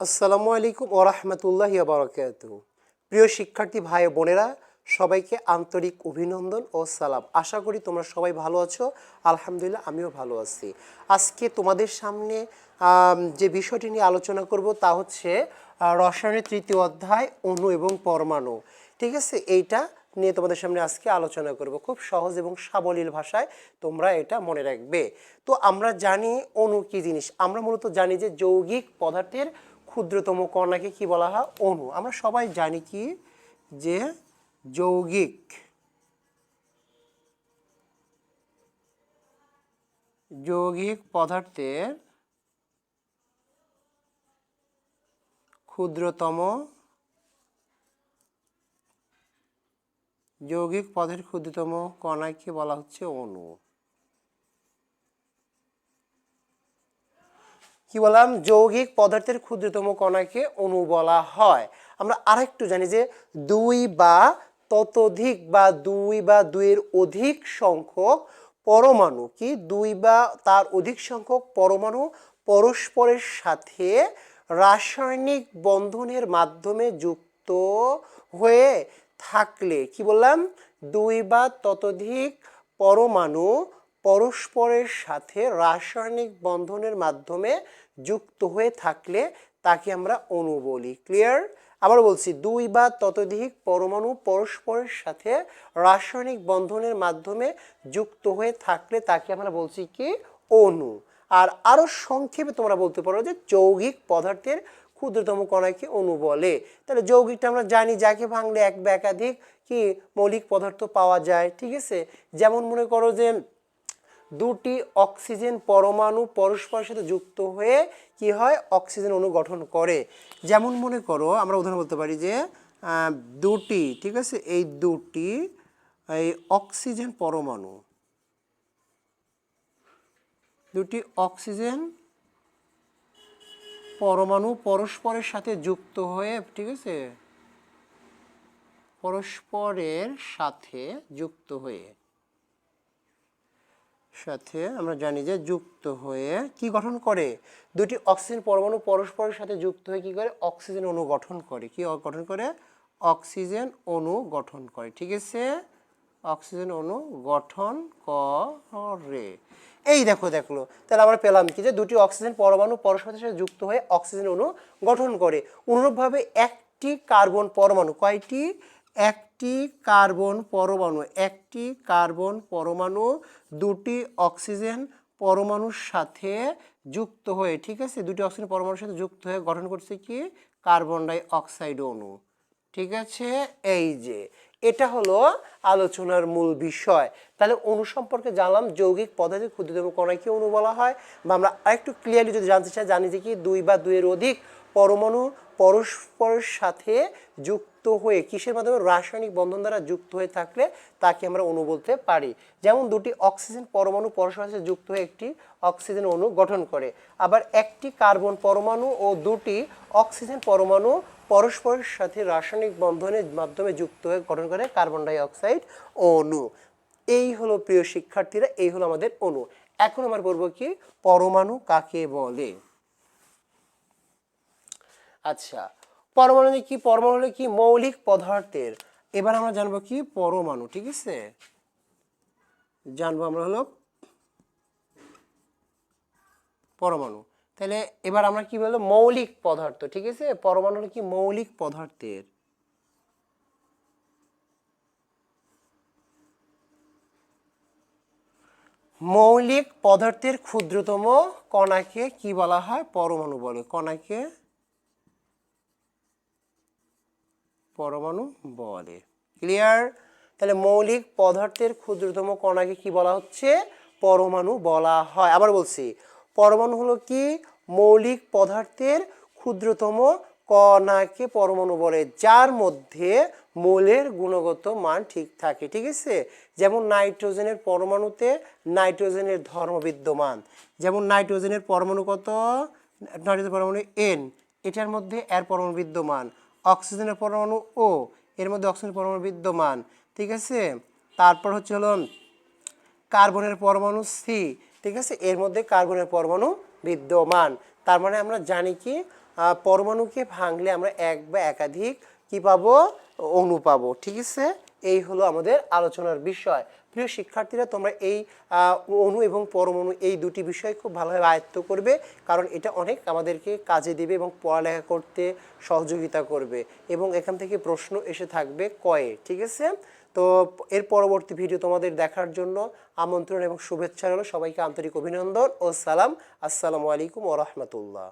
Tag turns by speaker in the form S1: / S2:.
S1: আসসালামু আলাইকুম ওরহমতুল্লাহ বারকাত প্রিয় শিক্ষার্থী ভাই বোনেরা, সবাইকে আন্তরিক অভিনন্দন ও সালাম। আশা করি তোমরা সবাই ভালো আছো। আলহামদুলিল্লাহ, আমিও ভালো আছি। আজকে তোমাদের সামনে যে বিষয়টি নিয়ে আলোচনা করব তা হচ্ছে রসায়নের তৃতীয় অধ্যায়, অণু এবং পরমাণু। ঠিক আছে? এইটা নিয়ে তোমাদের সামনে আজকে আলোচনা করব। খুব সহজ এবং সাবলীল ভাষায় তোমরা এটা মনে রাখবে। তো আমরা জানি অণু কি জিনিস। আমরা মূলত জানি যে যৌগিক পদার্থের ক্ষুদ্রতম কণাকে কি বলা হয়? অণু। আমরা সবাই জানি কি? যে যৌগিক যৌগিক পদার্থের ক্ষুদ্রতম যৌগিক পদের ক্ষুদ্রতম কণাকে বলা হচ্ছে অণু। কি বললাম? যৌগিক পদার্থের ক্ষুদ্রতম কণাকে অণু বলা হয়। আমরা আরেকটু জানি যে দুই বা ততোধিক বা দুই বা দুইয়ের অধিক সংখ্যক পরমাণু কি? দুই বা তার অধিক সংখ্যক পরমাণু পরস্পরের সাথে রাসায়নিক বন্ধনের মাধ্যমে যুক্ত হয়ে থাকলে কি বললাম? দুই বা ততোধিক পরমাণু পরস্পরের সাথে রাসায়নিক বন্ধনের মাধ্যমে যুক্ত হয়ে থাকলে তাকে আমরা অণু বলি। ক্লিয়ার আবার বলছি, দুই বা ততোধিক পরমাণু পরস্পরের সাথে রাসায়নিক বন্ধনের মাধ্যমে যুক্ত হয়ে থাকলে তাকে আমরা বলছি কি? অণু। আর আরও সংক্ষেপে তোমরা বলতে পারো যে যৌগিক পদার্থের ক্ষুদ্রতম কণাকে অণু বলে। তাহলে যৌগিকটা আমরা জানি যাকে ভাঙলে এক বা একাধিক কি মৌলিক পদার্থ পাওয়া যায়, ঠিক আছে? যেমন মনে করো যে দুটি অক্সিজেন পরমাণু পরস্পরের সাথে যুক্ত হয়ে কি হয়? অক্সিজেন অণু গঠন করে। যেমন মনে করো, আমরা উদাহরণ বলতে পারি যে দুটি, ঠিক আছে? এই দুটি, এই অক্সিজেন পরমাণু। দুটি অক্সিজেন পরমাণু পরস্পরের সাথে যুক্ত হয়ে, ঠিক আছে? পরস্পরের সাথে যুক্ত হয়ে। সাথে আমরা জানি যে যুক্ত হয়ে কি গঠন করে? দুটি অক্সিজেন পরমাণু পরস্পরের সাথে যুক্ত হয়ে কি করে? অক্সিজেন অণু গঠন করে। কি গঠন করে? অক্সিজেন অণু গঠন করে। ঠিক আছে? অক্সিজেন অণু গঠন করে। এই দেখো, দেখল। তাহলে আমরা পেলাম কি যে দুটি অক্সিজেন পরমাণু পরস্পরের সাথে যুক্ত হয়ে অক্সিজেন অণু গঠন করে। অনুরূপভাবে একটি কার্বন পরমাণু, কয়টি? একটি কার্বন পরমাণু, একটি কার্বন পরমাণু, দুটি অক্সিজেন পরমাণুর সাথে যুক্ত হয়ে, ঠিক আছে? দুটি অক্সিজেন পরমাণুর সাথে যুক্ত হয়ে গঠন করছে কি? কার্বন ডাই অক্সাইড অণু, ঠিক আছে? এই যে, এটা হলো আলোচনার মূল বিষয়। তাহলে অণু সম্পর্কে জানলাম, যৌগিক পদার্থের ক্ষুদ্রতম কণাকে অণু বলা হয়? বা আমরা আরেকটু ক্লিয়ারলি যদি জানতে চাই, জানি যে কি দুই বা দুইয়ের অধিক পরমাণু পরস্পরের সাথে যুক্ত হয়ে কিসের মাধ্যমে রাসায়নিক বন্ধন দ্বারা যুক্ত হয়ে থাকলে তাকে আমরা অণু বলতে পারি। যেমন দুটি অক্সিজেন পরমাণু পরস্পরের সাথে যুক্ত হয়ে একটি অক্সিজেন অণু গঠন করে। আবার একটি কার্বন পরমাণু ও দুটি অক্সিজেন পরমাণু পরস্পরের সাথে রাসায়নিক বন্ধনের মাধ্যমে যুক্ত হয়ে গঠন করে কার্বন ডাই অক্সাইড অণু। এই হলো প্রিয় শিক্ষার্থীরা, এই হলো আমাদের অণু। এখন আমার বলব কি, পরমাণু কাকে বলে? আচ্ছা পরমাণু কি? পরমাণু কি? মৌলিক পদার্থের। এবার আমরা জানব কি? পরমাণু, ঠিক আছে? জানব আমরা হলো পরমাণু। তাহলে এবার আমরা কি বলব? মৌলিক পদার্থ, ঠিক আছে? পরমাণু কি? মৌলিক পদার্থের। মৌলিক পদার্থের ক্ষুদ্রতম কণাকে কি বলা হয়? পরমাণু বলে। কণাকে পরমাণু বলে। ক্লিয়ার তাহলে মৌলিক পদার্থের ক্ষুদ্রতম কণাকে কি বলা হচ্ছে? পরমাণু বলা হয়। আবার বলছি, পরমাণু হলো কি? মৌলিক পদার্থের ক্ষুদ্রতম কণাকে পরমাণু বলে, যার মধ্যে মৌলের গুণগত মান ঠিক থাকে, ঠিক আছে? যেমন নাইট্রোজেনের পরমাণুতে নাইট্রোজেনের ধর্ম বিদ্যমান যেমন নাইট্রোজেনের পরমাণু কত? নাইট্রোজেনের পরমাণু এন এটার মধ্যে এর পরমাণু বিদ্যমান। অক্সিজেনের পরমাণু ও এর মধ্যে অক্সিজেনের পরমাণু বিদ্যমান, ঠিক আছে? তারপর হচ্ছে হলো কার্বনের পরমাণু সি ঠিক আছে? এর মধ্যে কার্বনের পরমাণু বিদ্যমান। তার মানে আমরা জানি কি পরমাণুকে ভাঙলে আমরা এক বা একাধিক কি পাবো? অণু পাবো, ঠিক আছে? এই হলো আমাদের আলোচনার বিষয়। প্রিয় শিক্ষার্থীরা, তোমরা এই অণু এবং পরমাণু এই দুটি বিষয় খুব ভালোভাবে আয়ত্ত করবে, কারণ এটা অনেক আমাদেরকে কাজে দেবে এবং পড়ালেখা করতে সহযোগিতা করবে। এবং এখান থেকে প্রশ্ন এসে থাকবে কয়ে, ঠিক আছে? তো এর পরবর্তী ভিডিও তোমাদের দেখার জন্য আমন্ত্রণ এবং শুভেচ্ছা রইল। সবাইকে আন্তরিক অভিনন্দন ও সালাম। আসসালামু আলাইকুম ও রহমতুল্লাহ।